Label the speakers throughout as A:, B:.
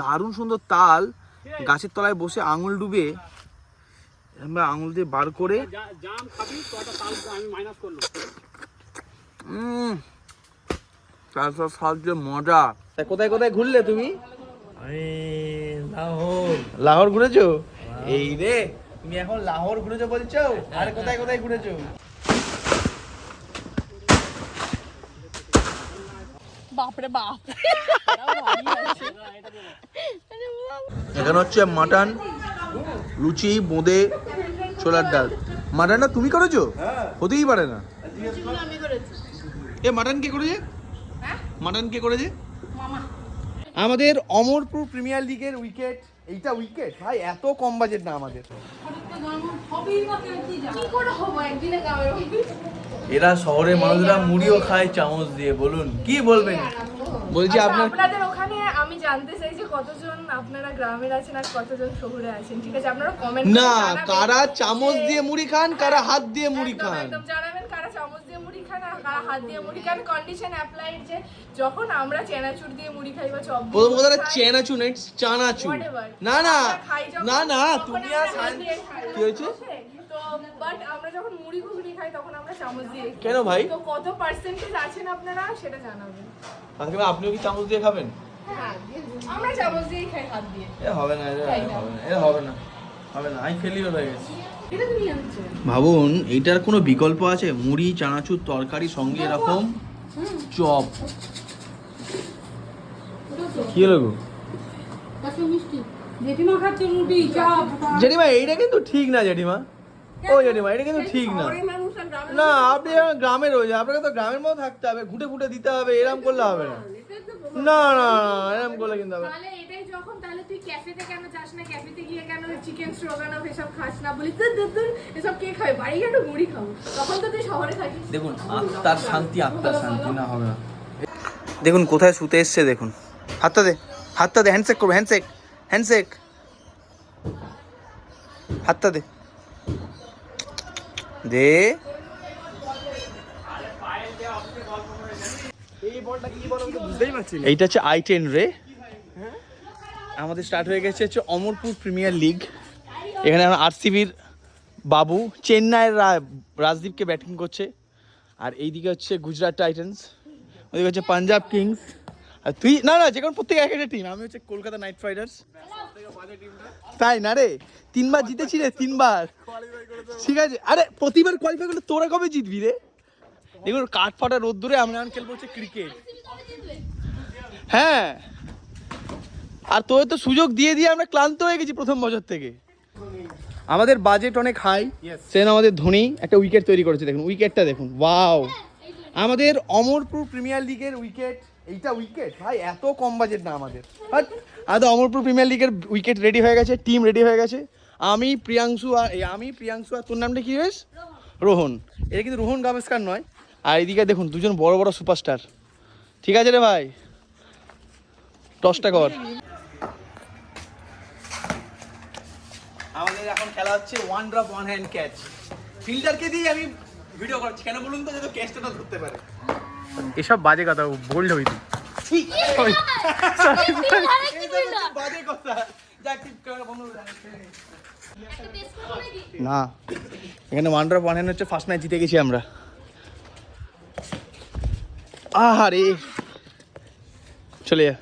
A: দারুণ সুন্দর তাল। গাছের তলায় বসে আঙুল ডুবে আমরা আঙুল দিয়ে বার করে তারপর সাহায্যে মজা। তা কোথায় কোথায় ঘুরলে তুমি?
B: লাহোর।
A: লাহোর ঘুরেছো? এই রে তুমি এখন লাহোর ঘুরেছো বলছো? আর কোথায় কোথায় ঘুরেছো?
C: বাপরে বাপ।
A: এখানে হচ্ছে মাটন লুচি বোঁদে ছোলার ডাল। মাটনটা তুমি করেছ? হতেই পারে না। এ মাটন কে করেছে?
C: হ্যাঁ?
A: মাটন কে করেছে? আমাদের অমরপুর প্রিমিয়ার লিগের উইকেট এইটা উইকেট? ভাই এত কম বাজেট না আমাদের।
B: এরা শহরের মানুষরা মুড়িও খায় চামচ দিয়ে। বলুন কি বলবেন?
A: বলছি
D: আচ্ছা,
A: আপনার
D: আপনাদের ওখানে আমি জানতে চাই যে কতজন আপনারা গ্রামের আছেন আর কতজন শহরে আছেন ঠিক আছে? আপনারা কমেন্ট
A: না কারা চামচ দিয়ে মুড়ি খান কারা হাত দিয়ে মুড়ি খান?
D: একদম জানাবেন কারা চামচ দিয়ে মুড়ি খান আর কারা হাত দিয়ে মুড়ি খান। কন্ডিশন অ্যাপ্লাইড যে যখন আমরা চেনাচুর দিয়ে মুড়ি খাই বা চপ
A: প্রথম
D: মুড়ি
A: কথাটা
D: খাই,
A: চেনাচু নেই চানাচু
D: whatever,
A: না না
D: খাই
A: না না তুমি আর। কি হয়েছে?
D: তো বাট মুড়ি ঘুগনি খাই তখন আমরা চামচ দিয়ে
A: কেন ভাই?
D: তো কত পার্সেন্টেজ আছেন আপনারা সেটা জানাবেন।
A: কাকিমা আপনিও কি চামচ দিয়ে খাবেন?
D: হ্যাঁ আমরা চামচ দিয়েই খাই হাত দিয়ে।
A: এ হবে না
D: না?
A: হবে না এটা হবে না হবে না আমি হয়ে গেছি। ভাবুন এইটার কোনো বিকল্প আছে? মুড়ি চানাচুর তরকারি সঙ্গে এরকম চপ। কি হলো গো?
C: জেঠিমা
A: এইটা কিন্তু ঠিক না জেঠিমা। ও এটা কিন্তু ঠিক না। না আপনি গ্রামে রয়েছে আপনাকে তো গ্রামের মতো থাকতে হবে ঘুটে ঘুটে দিতে হবে এরকম করলে হবে না। না না না এরকম করলে কিন্তু হবে। না।
D: তাহলে এটাই যখন তাহলে তুই ক্যাফেতে কেন যাস না? ক্যাফেতে গিয়ে কেন চিকেন স্ট্রোগানফ এসব খাস না? বলি তুই দুধ দুধ এসব কে খাবে? বাড়ি গিয়ে মুড়ি খাব। তখন তো তুই শহরে থাকিস।
B: দেখুন আত্মার শান্তি আত্মার শান্তি না হবে না।
A: দেখুন কোথায় শুতে এসছে দেখুন। হাতটা দে হাতটা দে হ্যান্ডশেক করব হ্যান্ডশেক হ্যান্ডশেক হাতটা দে। দে। এইটা হচ্ছে আই টেন রে। আমাদের স্টার্ট হয়ে গেছে হচ্ছে অমরপুর প্রিমিয়ার লিগ এখানে আমরা আরসিবির বাবু চেন্নাইয়ের রাজদীপকে ব্যাটিং করছে। আর এইদিকে হচ্ছে গুজরাট টাইটান্স ওদিকে হচ্ছে পাঞ্জাব কিংস আর তুই না না যে কোনো প্রত্যেক এক একটা টিম আমি হচ্ছে কলকাতা নাইট রাইডার্স তাই না রে? তিনবার জিতেছি রে তিনবার। ঠিক আছে। আরে প্রতিবার কোয়ালিফাই করলে তোরা কবে জিতবি রে? দেখুন কাঠ ফাটা রোদ্দুরে আমরা এখন খেলব হচ্ছে ক্রিকেট হ্যাঁ। আর তোর তো সুযোগ দিয়ে দিয়ে আমরা ক্লান্ত হয়ে গেছি প্রথম বছর থেকে। আমাদের বাজেট অনেক হাই সেন আমাদের ধোনি একটা উইকেট তৈরি করেছে দেখুন উইকেটটা দেখুন। ওয়াও আমাদের অমরপুর প্রিমিয়ার লিগের উইকেট এইটা উইকেট ভাই এত কম বাজেট না আমাদের। বাট আমাদের অমরপুর প্রিমিয়ার লিগের উইকেট রেডি হয়ে গেছে টিম রেডি হয়ে গেছে। আমি প্রিয়াংশু আর আমি প্রিয়াংশু আর তোর নামটা কি বেশ রোহন। এটা কিন্তু রোহন গাভাস্কার নয়। আর এদিকে দেখুন দুজন বড় বড় সুপারস্টার ঠিক আছে রে ভাই? টসটা কর। আমাদের এখন খেলা হচ্ছে one drop one hand catch ফিল্ডারকে দিয়ে আমি ভিডিও করছি কেন বলুন তো যাতে ক্যাচটা ধরতে পারে। এসব বাজে কথা বোল্ড হবি তুই করে না এখানে ওয়ান ড্রপ ওয়ান হচ্ছে ফার্স্ট ম্যাচ জিতে গেছি আমরা। আহারে চলে যা।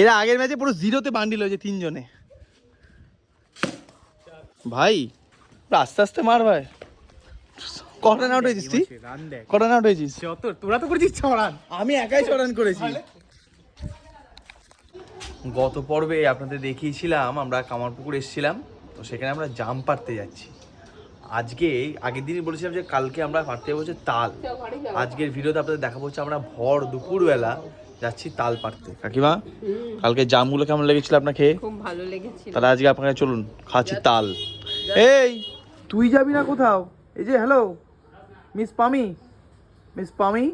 A: এরা আগের ম্যাচে পুরো জিরোতে বান্ডিল হয়েছে তিনজনে। ভাই আস্তে আস্তে মার ভাই। কটা আউট হয়েছিস তুই? কটা আউট হয়েছিস?
E: তোরা তো করেছিস ছড়ান
A: আমি একাই ছড়ান করেছি।
B: গত পর্বে আপনাদের দেখিয়েছিলাম আমরা কামারপুকুর এসেছিলাম তো সেখানে আমরা জাম পারতে যাচ্ছি। আজকে আগের দিনই বলেছিলাম যে কালকে আমরা পাড়তে যাব হচ্ছে তাল। আজকের ভিডিওতে আপনাদের দেখাবো হচ্ছে আমরা ভর দুপুরবেলা যাচ্ছি তাল পারতে। কাকিমা
A: কালকে জামগুলো কেমন লেগেছিল আপনার খেয়ে
C: খুব ভালো লেগেছিল।
A: তাহলে আজকে আপনাকে চলুন খাচ্ছি তাল। এই তুই যাবি না কোথাও? এই যে hello miss Pami? Miss Pami?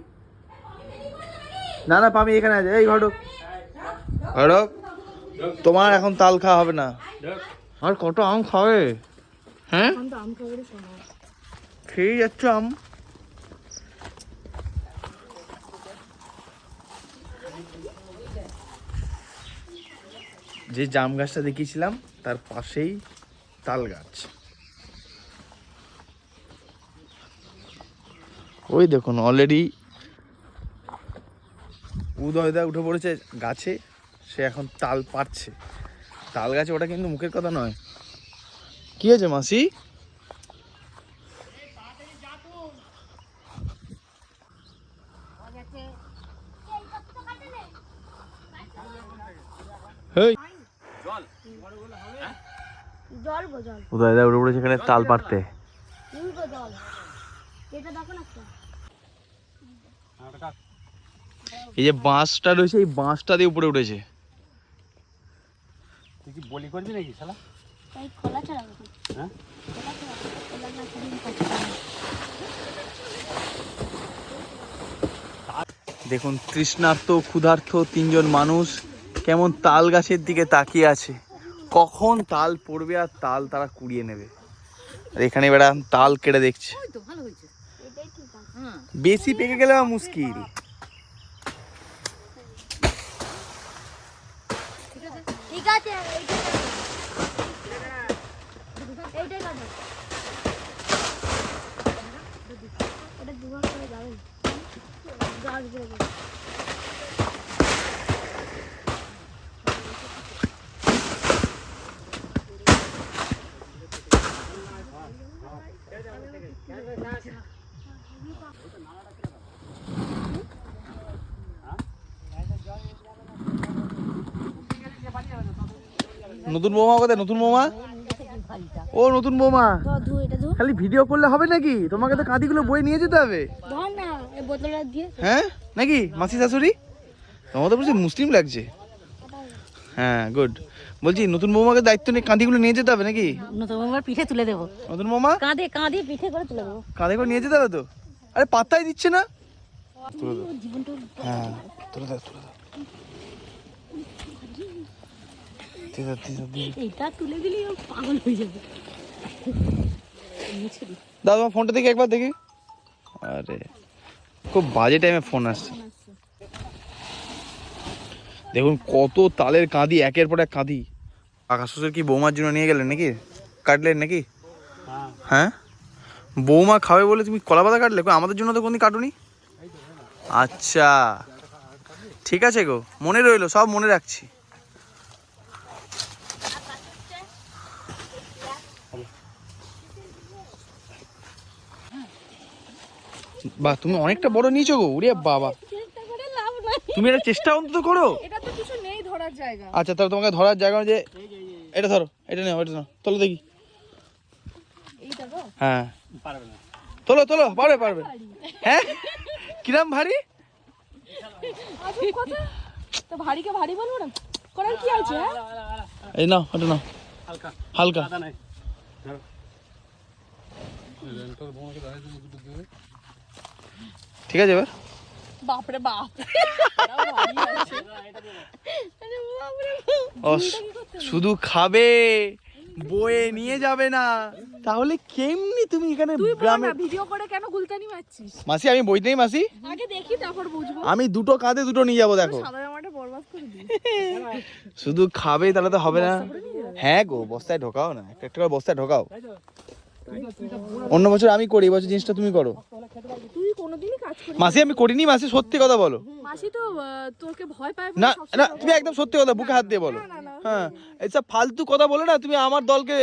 A: না না পামি এখানে আছে। এই ঘটক ঘটক তোমার এখন তাল খাওয়া হবে না। আর কত আম খাবে? হ্যাঁ? খেয়ে যাচ্ছ আম?
B: যে জাম গাছটা দেখিয়েছিলাম তার পাশেই তাল গাছ।
A: ওই দেখুন অলরেডি
B: উদয়দা উঠে পড়েছে গাছে সে এখন তাল পারছে তাল গাছে ওটা কিন্তু মুখের কথা নয়।
A: কি হয়েছে মাসি? হেই।
F: জল
B: উদয়দা উঠে পড়েছে এখানে তাল পারতে
F: এটা দেখো না একটা।
A: এই যে বাঁশটা রয়েছে এই বাঁশটা দিয়ে উপরে উঠেছে।
E: তুই কি বলি করবি নাকি শালা?
F: তাই খোলা
E: হ্যাঁ?
A: দেখুন তৃষ্ণার্ত ক্ষুধার্ত তিনজন মানুষ কেমন তাল গাছের দিকে তাকিয়ে আছে। কখন তাল পড়বে আর তাল তারা কুড়িয়ে নেবে? আর এখানে আমি তাল কেটে দেখছে। বেশি পেকে গেলে আমার মুশকিল।
F: ঠিক আছে এইটাই কাটো। এইটাই কাটো এটা দুবার করে যাবে গাছ ঘুরে গেছে
A: নতুন বৌমা কোথায়? নতুন বৌমা? ও নতুন বৌমা। খালি ভিডিও করলে হবে নাকি? তোমাকে তো কাঁদিগুলো বই নিয়ে যেতে হবে। হ্যাঁ? নাকি? মাসি শাশুড়ি? তোমার তো বলছি মুসলিম লাগছে। হ্যাঁ গুড বলছি নতুন বৌমাকে দায়িত্ব নিয়ে কাঁদিগুলো নিয়ে যেতে হবে নাকি?
G: নতুন বৌমার পিঠে তুলে দেবো।
A: নতুন বৌমা?
G: কাঁধে কাঁধে পিঠে করে তুলে দেবো।
A: কাঁধে করে নিয়ে যেতে হবে তো? আরে পাত্তাই দিচ্ছে না? তুলে হ্যাঁ তুলে দাও তুলে দাও, দিয়ে দাও।
G: এটা তুলে দিলেই ও পাগল হয়ে যাবে।
A: দাদা তোমার ফোনটা দেখি একবার দেখি। আরে খুব বাজে টাইমে ফোন আসছে। দেখুন কত তালের কাঁদি একের পর এক কাঁদি। আকাশ কি বৌমার জন্য নিয়ে গেলেন নাকি? কাটলেন নাকি?
E: হ্যাঁ।
A: হ্যাঁ? বৌমা খাবে বলে তুমি কলা পাতা কাটলে? আমাদের জন্য তো কোনদিন কাটুনি? আচ্ছা। ঠিক আছে গো মনে রইল সব মনে রাখছি। বাহ তুমি অনেকটা বড় নিয়েছো গো উড়ে বাবা। তুমি এটা চেষ্টা অন্তত করো।
D: এটা তো কিছু নেই ধরার জায়গা।
A: আচ্ছা তাহলে তোমাকে ধরার জায়গা যে এটা ধরো এটা নেও এটা নাও তোলো দেখি। হ্যাঁ। তোলো তোলো পারবে পারবে। হ্যাঁ? কিরাম ভারী?
D: তো ভারীকে ভারী বলব না? করার কি আছে হ্যাঁ?
A: এই নাও এটা নাও।
E: হালকা।
A: হালকা।
E: ধরো।
A: ঠিক আছে এবার?
D: বাপরে বাপ।
A: ও শুধু খাবে বয়ে নিয়ে যাবে না। তাহলে কেমনি তুমি এখানে গ্রামে
D: ভিডিও করে কেন গুলতানি মারছিস?
A: মাসি আমি বই নেই মাসি।
D: আগে দেখি তারপর বুঝব।
A: আমি দুটো কাঁধে দুটো নিয়ে যাব দেখো। শুধু খাবে তাহলে তো হবে না। হ্যাঁ গো বস্তায় ঢোকাও না। একটা একটা করে বস্তায় ঢোকাও। অন্য বছর আমি করি এবছর জিনিসটা তুমি করো।
D: তুই কোনোদিনই কাজ করিস
A: মাসি আমি করিনি মাসি সত্যি কথা বলো।
D: মাসি তো তোকে ভয় পায়
A: না না তুমি একদম সত্যি কথা বুকে হাত দিয়ে বলো। হ্যাঁ এইসব ফালতু কথা বলে না তুমি আমার দলকে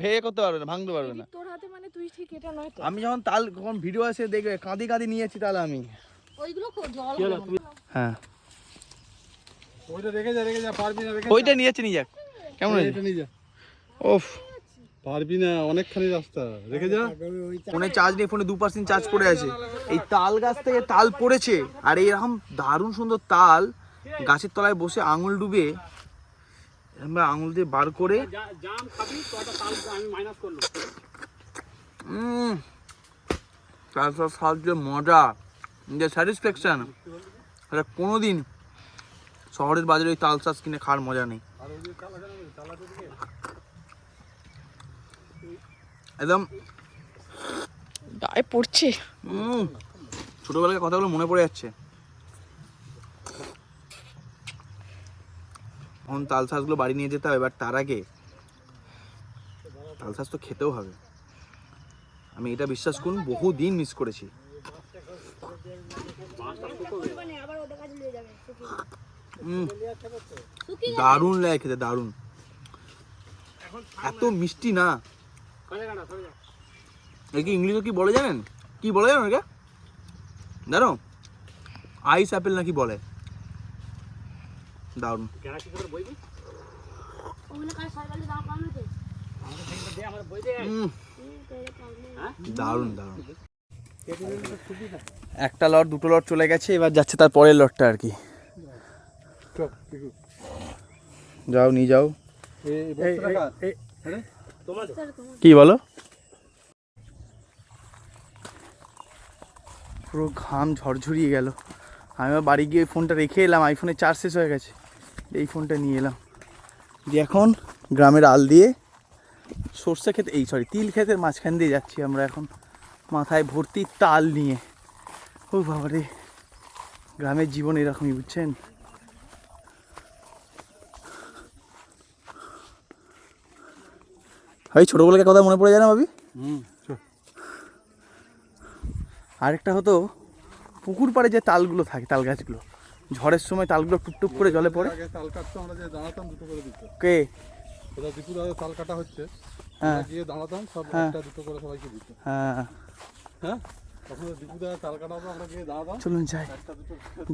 A: ভেয়ে করতে পারবে না ভাঙতে পারবে না।
D: তোর হাতে মানে তুই ঠিক এটা নয়
A: আমি যখন তাল কখন ভিডিও আসে দেখবে কাঁদি কাঁদি নিয়েছি তাহলে আমি।
G: ওইগুলো জল
A: হ্যাঁ।
E: ওইটা রেখে যা রেখে যা পারবি না রেখে
A: ওইটা নিয়েছে নিয়ে যাক। কেমন
E: এটা নিয়ে যা।
A: ওফ।
E: পারবি না, অনেকখানি রাস্তা। রেখে যা।
A: ফোনে চার্জ নেই, ফোনে দু পার্সেন্ট চার্জ পড়ে আছে। এই তাল গাছ থেকে তাল পড়েছে, আর এরকম দারুণ সুন্দর তাল গাছের তলায় বসে আঙুল ডুবে আমরা আঙুল দিয়ে বার করে
E: তাল
A: তারপর সাহায্যে মজা যে স্যাটিসফ্যাকশন এটা কোনোদিন শহরের বাজারে ওই তাল চাষ কিনে খাওয়ার মজা নেই। একদম।
D: গায়ে পড়ছে।
A: ছোটবেলার কথাগুলো মনে পড়ে যাচ্ছে। এখন তাল শাঁসগুলো বাড়ি নিয়ে যেতে হবে এবার তার আগে তাল শাঁস তো খেতেও হবে। আমি এটা বিশ্বাস করুন বহু দিন মিস করেছি দারুণ লাগে খেতে দারুণ। এত মিষ্টি না। একে ইংলিশে কি বলে জানেন কি বলে জানেন একে জানো আইস অ্যাপেল নাকি বলে উম, দারুণ দারুণ একটা লট দুটো লট চলে গেছে এবার যাচ্ছে তার পরের লটটা আর কি যাও নিয়ে যাও
E: এই?
A: কি বলো? পুরো ঘাম ঝরঝরিয়ে গেল। আমি আবার বাড়ি গিয়ে ফোনটা রেখে এলাম আইফোনে চার্জ শেষ হয়ে গেছে। এই ফোনটা নিয়ে এলাম। দিয়ে এখন গ্রামের আল দিয়ে সর্ষে খেতে এই সরি তিল ক্ষেতের মাঝখান দিয়ে যাচ্ছি আমরা এখন। মাথায় ভর্তি তাল নিয়ে। ও বাবারে গ্রামের জীবন এরকমই বুঝছেন? ভাই ছোটোবেলাকার কথা মনে পড়ে যায় না ভাবি?
E: হুম
A: আরেকটা হতো পুকুর পাড়ে যে তালগুলো থাকে তাল গাছগুলো ঝড়ের সময় তালগুলো টুকটুক করে জলে পড়ে।
E: আগে তাল কাটতো আমরা যে দাঁড়াতাম দুটো করে দিত।
A: কে?
E: ওটা দীপু দাদা তাল কাটা হচ্ছে।
A: হ্যাঁ।
E: গিয়ে দাঁড়াতাম সব
A: হ্যাঁ।
E: একটা দুটো করে সবাইকে দিত।
A: হ্যাঁ।
E: হ্যাঁ? তখন দীপু দাদা তাল কাটা হতো আমরা গিয়ে দাঁড়াতাম।
A: চলুন যাই।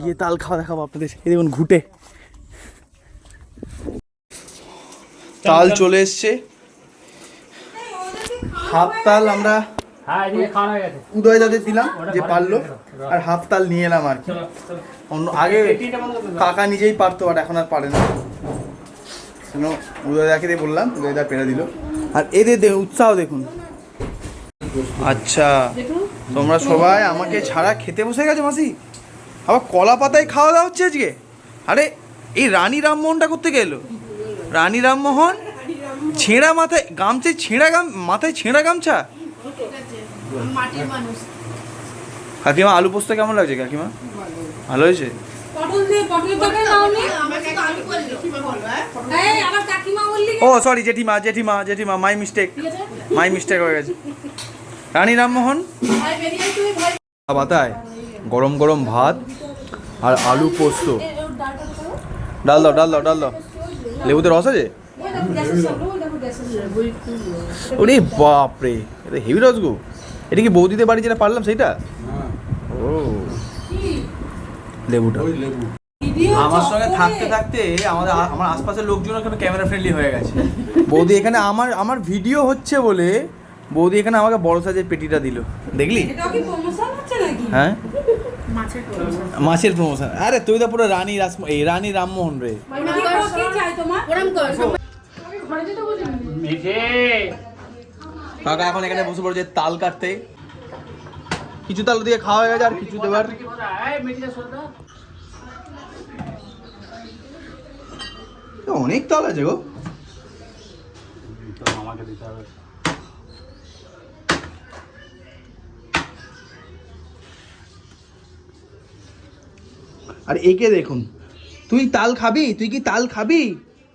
A: গিয়ে তাল খাওয়া দেখাবো আপনাদের। এই দেখুন ঘুটে। তাল চলে এসছে। হাফ তাল আমরা উদয় দাদের দিলাম যে পারল আর হাফ তাল নিয়ে এলাম আর কি। অন্য আগে কাকা নিজেই পারতো আর এখন আর পারে না। কেন উদয় দাকে দিয়ে বললাম উদয় দা পেরে দিল। আর এদের উৎসাহ দেখুন। আচ্ছা তোমরা সবাই আমাকে ছাড়া খেতে বসে গেছো মাসি? আবার কলা পাতায় খাওয়া দাওয়া হচ্ছে আজকে? আরে এই রানী রামমোহনটা করতে গেলো রানী রামমোহন? ছেঁড়া মাথায় গামছে ছেঁড়া গাম মাথায় ছেঁড়া গামছা? কাকিমা আলু পোস্ত কেমন লাগছে কাকিমা? ভালো হয়েছে?
C: হ্যাঁ?
B: এই আবার কাকিমা বললি
A: ও সরি জেঠিমা জেঠিমা জেঠিমা মাই মিস্টেক মাই মিস্টেক হয়ে গেছে। রানী রামমোহন? পাতায় গরম গরম ভাত আর আলু পোস্ত। ডাল দাও ডাল দাও ডাল দাও। লেবুতে রস আছে? ওরে বাপরে এটা হেভি রস গো। এটা কি বৌদিদের বাড়ি যেটা পারলাম সেইটা? ও। লেবুটা।
E: লেবু
A: আমার সঙ্গে থাকতে থাকতে আমাদের আমার আশপাশের লোকজন এখানে ক্যামেরা ফ্রেন্ডলি হয়ে গেছে। বৌদি এখানে আমার আমার ভিডিও হচ্ছে বলে বৌদি এখানে আমাকে বড় সাইজের পেটিটা দিল। দেখলি?
B: এটা কি প্রমোশন হচ্ছে নাকি?
A: হ্যাঁ? মাছের প্রমোশন আরে তুই তো পুরো রানী রাস এই রানী রামমোহন রে। কাকা এখন এখানে বসে পড়েছে তাল কাটতে। কিছু তাল দিয়ে খাওয়া হয়ে গেছে আর কিছু দেবার। অনেক তাল আছে গো।
E: আমাকে দিতে হবে।
A: আর একে দেখুন। তুই তাল খাবি? তুই কি তাল খাবি?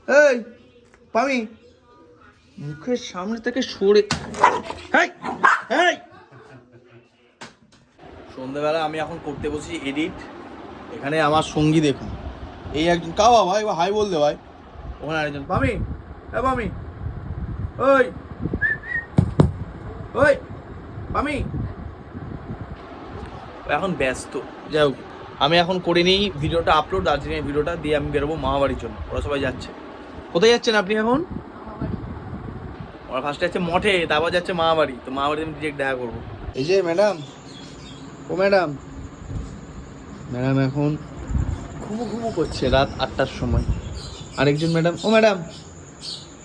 A: এই পামি মুখের সামনে থেকে সরে। সন্ধ্যাবেলা আমি এখন করতে বসি এডিট এখানে আমার সঙ্গী দেখুন। এই একজন, কাও বাবা? এবার হাই বল দে ভাই ওখানে আরেকজন পামি এ পামি ওই! ওই! পামি এখন ব্যস্ত। যাই হোক, আমি এখন করে নিই ভিডিওটা আপলোড দার্জিলিংয়ের ভিডিওটা দিয়ে আমি বেরোবো মামাবাড়ির জন্য। ওরা সবাই যাচ্ছে। কোথায় যাচ্ছেন আপনি এখন? ওরা ফার্স্টে যাচ্ছে মঠে তারপর যাচ্ছে মামাবাড়ি। তো মামাবাড়িতে আমি ডিরেক্ট দেখা করব। এই যে ম্যাডাম। ও ম্যাডাম। ম্যাডাম এখন ঘুমো ঘুমো করছে রাত আটটার সময়। আরেকজন ম্যাডাম ও ম্যাডাম।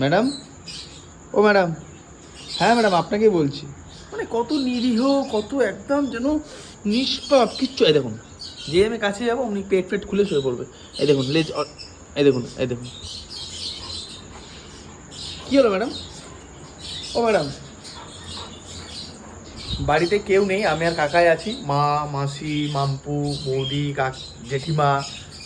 A: ম্যাডাম? ও ম্যাডাম। হ্যাঁ ম্যাডাম আপনাকেই বলছি। মানে কত নিরীহ কত একদম যেন নিষ্পাপ কিচ্ছু। এই দেখুন যে আমি কাছে যাব উনি পেট ফেট খুলে শুয়ে পড়বে। এই দেখুন লেজ এই দেখুন এই দেখুন। কি হলো ম্যাডাম ও ম্যাডাম বাড়িতে কেউ নেই আমি আর কাকাই আছি। মা মাসি মাম্পু বৌদি কাক জেঠিমা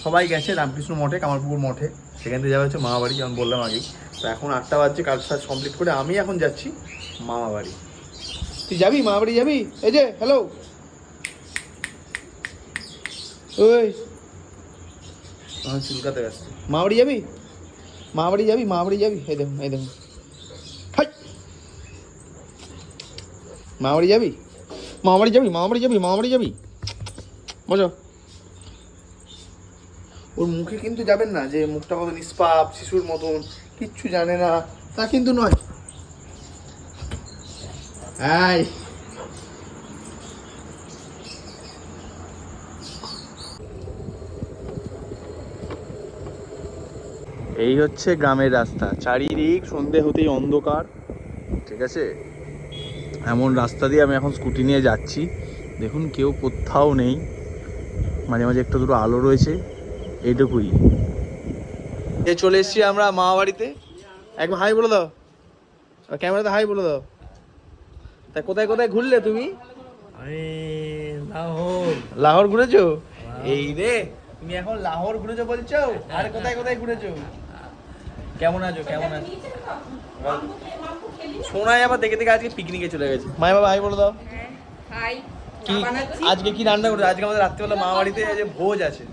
A: সবাই গেছে রামকৃষ্ণ মঠে কামারপুকুর মঠে।
B: সেখান থেকে যাওয়া হচ্ছে মামা বাড়ি যেমন বললাম আগেই। তো এখন আটটা বাজছে কাজ সাজ কমপ্লিট করে আমি এখন যাচ্ছি মামা বাড়ি।
A: তুই যাবি? মা বাড়ি যাবি? এই যে হ্যালো ওই।
B: আমি চুলকাতে ব্যস্ত।
A: মা বাড়ি যাবি? মা যাবি মা বাড়ি যাবি? এই দেখুন এই দেখুন। হাই! যাবি? মা বাড়ি যাবি মা যাবি মা বাড়ি যাবি? মজা
B: ওর মুখে কিন্তু যাবেন না যে মুখটা কত নিষ্পাপ, শিশুর মতন, কিচ্ছু জানে না,
A: তা কিন্তু নয়। এই এই হচ্ছে গ্রামের রাস্তা। চারিদিক সন্ধে হতেই অন্ধকার। ঠিক আছে? এমন রাস্তা দিয়ে আমি এখন স্কুটি নিয়ে যাচ্ছি। দেখুন কেউ কোথাও নেই। মাঝে মাঝে একটা দুটো আলো রয়েছে। এইটুকুই। এ চলে এসেছি আমরা মামা বাড়িতে। একবার হাই বলে দাও। আর ক্যামেরাতে হাই বলে দাও। তা কোথায় কোথায় ঘুরলে তুমি?
B: লাহোর।
A: লাহোর ঘুরেছো?
B: এই রে তুমি এখন লাহোর ঘুরেছো বলছো? আর কোথায় কোথায় ঘুরেছো? কেমন আছো? কেমন আছো? শোনায় আবার দেখে দেখে আজকে পিকনিকে চলে গেছে।
A: মায় বাবা হাই বলে দাও।
D: হাই।
A: কি আজকে কি রান্না করে আজকে আমাদের রাত্রিবেলা মামা বাড়িতে আজ ভোজ আছে।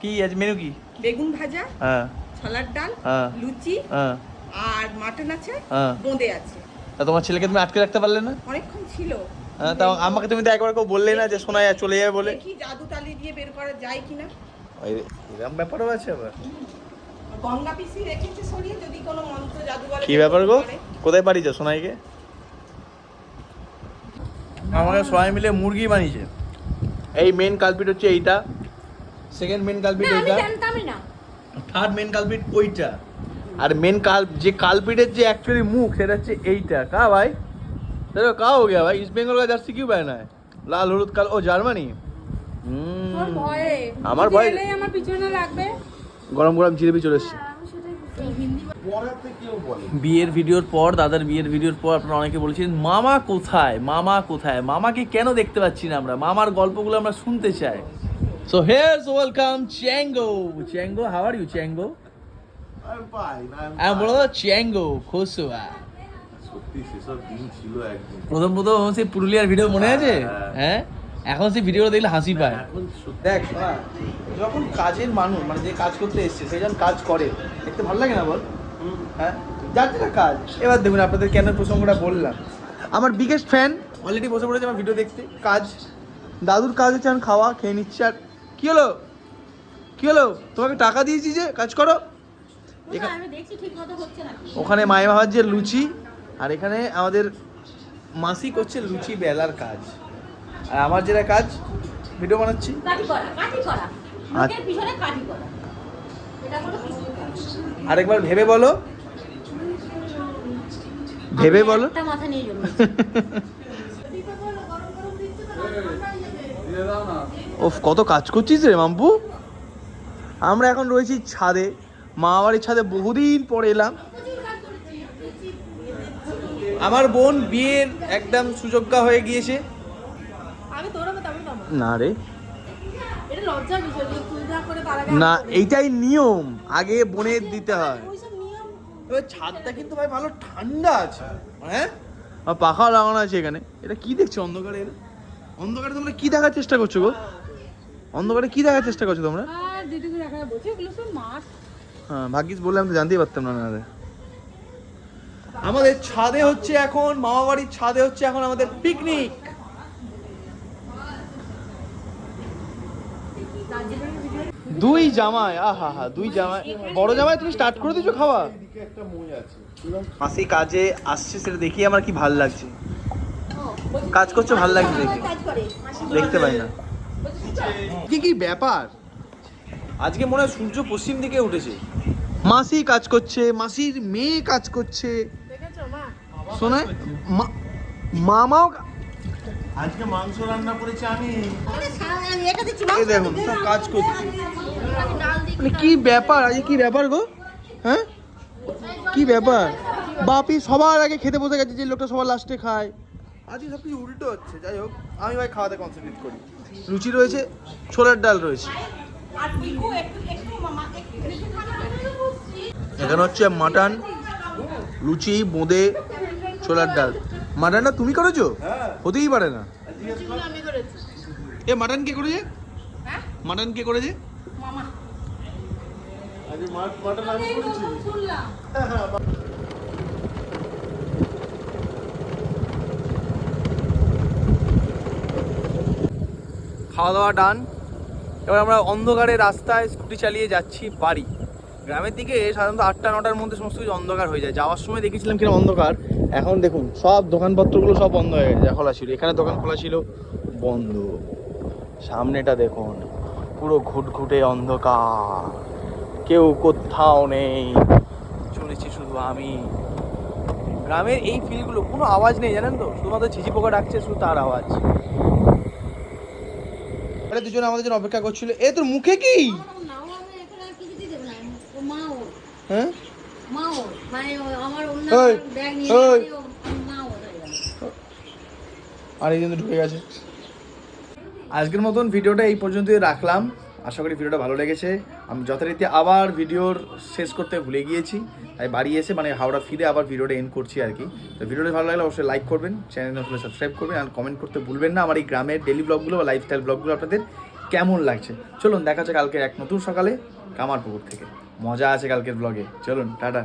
A: কি আজ মেনু কি?
D: বেগুন ভাজা
A: হ্যাঁ।
D: ছোলার ডাল
A: হ্যাঁ।
D: লুচি
A: হ্যাঁ।
D: আর মাটন আছে
A: হ্যাঁ।
D: বোঁদে আছে।
A: তা তোমার ছেলেকে তুমি আটকে রাখতে পারলে না?
D: অনেকক্ষণ ছিল।
A: হ্যাঁ তা আমাকে তুমি তো একবার কেউ বললে না যে শোনা যায় চলে যাবে বলে।
D: কি জাদু তালি দিয়ে বের করা যায় কিনা।
A: ওই
B: এরকম ব্যাপারও আছে আবার।
D: গঙ্গা পিসি রেখেছে সরিয়ে যদি কোনো মন্ত্র জাদুঘরে
A: কি ব্যাপার গো? কোথায় পাঠিয়েছো সোনাইকে?
B: আমাকে সবাই মিলে মুরগি বানিয়েছে।
A: এই মেন কালপিট হচ্ছে এইটা। সেকেন্ড মেন কালপিট এইটা। থার্ড মেন কালপিট ওইটা। আর মেন কাল যে কালপিটের যে অ্যাকচুয়ালি মুখ সেটা হচ্ছে এইটা। কা ভাই? দেখো কা হো গিয়া ভাই? ইস্ট বেঙ্গল কা জার্সি কিউ পায় না লাল হলুদ কাল ও জার্মানি আমার ভয়
C: আমার পিছনে লাগবে।
A: গরম গরম জিলেবি চলে এসছে।
B: বিয়ের ভিডিওর পর দাদার বিয়ের ভিডিওর পর আপনারা অনেকে বলেছিলেন মামা কোথায়? মামা কোথায়? মামাকে কেন দেখতে পাচ্ছি না আমরা? মামার গল্পগুলো আমরা শুনতে চাই। So here's welcome Chango Chango how are you Chango আমি বলো চ্যাঙ্গো খোসুয়া প্রথম প্রথম সেই পুরুলিয়ার ভিডিও মনে আছে? হ্যাঁ? এখন সেই ভিডিওটা দেখলে হাসি পায়। দেখ যখন কাজের মানুষ মানে যে কাজ করতে এসছে সে যখন কাজ করে দেখতে ভালো লাগে না বল? হ্যাঁ? যার যেটা কাজ। এবার দেখুন আপনাদের কেন প্রসঙ্গটা বললাম। আমার বিগেস্ট ফ্যান অলরেডি বসে পড়েছে আমার ভিডিও দেখতে। কাজ। দাদুর কাজ হচ্ছে এখন খাওয়া খেয়ে নিচ্ছে। আর কি হলো? কি হলো? তোমাকে টাকা দিয়েছি যে কাজ করো।
A: ওখানে মায়ে ভাজ্যে লুচি আর এখানে আমাদের মাসি করছে লুচি বেলার কাজ। আর আমার যেটা কাজ ভিডিও বানাচ্ছি। আরেকবার ভেবে বলো। ভেবে বলো। ওফ কত কাজ করছিস রে মাম্পু। আমরা এখন রয়েছি ছাদে। মামা বাড়ির ছাদে বহুদিন পরে এলাম। আমার বোন বিয়ের একদম সুযোগ্যা হয়ে গিয়েছে
D: আমি দৌড়াবো তারপরে নামো
A: না রে।
D: এটা লজ্জার বিষয় যে তুই যা করে তার আগে
A: না এইটাই নিয়ম। আগে বোনের দিতে হয়।
D: ওইসব
A: এবার ছাদটা কিন্তু ভাই ভালো ঠান্ডা আছে। হ্যাঁ? আর পাখাও লাগানো আছে এখানে। এটা কি দেখছ অন্ধকারে এরা? অন্ধকারে তোমরা কি দেখার চেষ্টা করছ গো? অন্ধকারে কি দেখার চেষ্টা করছ তোমরা? হ্যাঁ ভাগ্যিস বললাম তো জানতেই পারতাম না নাহলে। আমাদের ছাদে হচ্ছে এখন মামা বাড়ির ছাদে হচ্ছে এখন আমাদের পিকনিক দুই জামাই আহা হা দুই জামাই। বড় জামাই তুমি স্টার্ট করে দিছো খাওয়া? মাসি কাজে আসছে সেটা দেখি আমার কি ভালো লাগছে। কাজ করছ ভালো লাগছে দেখে।
D: কাজ করে
A: দেখতে পাই না। কি কি ব্যাপার?
B: আজকে মনে হয় সূর্য পশ্চিম দিকে উঠেছে।
A: মাসি কাজ করছে মাসির মেয়ে কাজ করছে।
D: দেখেছ মা?
A: শোনায় মামাও
E: আজকে মাংস রান্না করেছি আমি।
A: এই দেখুন সব কাজ করছে। মানে কি ব্যাপার? আজকে কি ব্যাপার গো? হ্যাঁ? কি ব্যাপার? বাপি সবার আগে খেতে বসে গেছে যে লোকটা সবার লাস্টে খায়। আজকে সব কিছু উল্টো হচ্ছে? যাই হোক আমি ভাই খাওয়াতে কনসেন্ট্রেট করি। লুচি রয়েছে ছোলার ডাল রয়েছে।
G: এখানে হচ্ছে মাটন লুচি বোঁদে ছোলার ডাল। মাটনটা তুমি করেছ? হতেই পারে না। এ মাটন কে করেছে?
C: হ্যাঁ
G: মাটন কে করেছে?
A: খাওয়া দাওয়া ডান। এবার আমরা অন্ধকারে রাস্তায় স্কুটি চালিয়ে যাচ্ছি বাড়ি। গ্রামের দিকে সাধারণত আটটা নটার মধ্যে সমস্ত কিছু অন্ধকার হয়ে যায়। যাওয়ার সময় দেখেছিলাম
G: কীরকম অন্ধকার। এখন দেখুন সব দোকানপত্রগুলো সব বন্ধ হয়ে গেছে যা খোলা ছিল এখানে দোকান খোলা ছিল বন্ধ সামনেটা দেখুন পুরো ঘুটঘুটে অন্ধকার কেউ কোথাও নেই
A: চলেছি শুধু আমি গ্রামের এই ফিলগুলো কোনো আওয়াজ নেই জানেন তো শুধুমাত্র ঝিঝি পোকা ডাকছে শুধু তার আওয়াজ
G: আরে দুজন আমাদের জন্য অপেক্ষা করছিল এ তোর মুখে কি হ্যাঁ আর এই জন্য ঢুকে গেছে।
A: আজকের মতন ভিডিওটা এই পর্যন্তই রাখলাম। আশা করি ভিডিওটা ভালো লেগেছে। আমি যথারীতি আবার ভিডিওর শেষ করতে ভুলে গিয়েছি। তাই বাড়ি এসে মানে হাওড়া ফিরে আবার ভিডিওটা এন্ড করছি আর কি। তো ভিডিওটা ভালো লাগলে অবশ্যই লাইক করবেন চ্যানেল আসলে সাবস্ক্রাইব করবেন আর কমেন্ট করতে ভুলবেন না আমার এই গ্রামের ডেলি ব্লগগুলো বা লাইফস্টাইল ব্লগগুলো আপনাদের কেমন লাগছে। চলুন দেখা হচ্ছে কালকে এক নতুন সকালে কামারপুকুর থেকে। মজা আছে কালকের ব্লগে চলুন টাটা।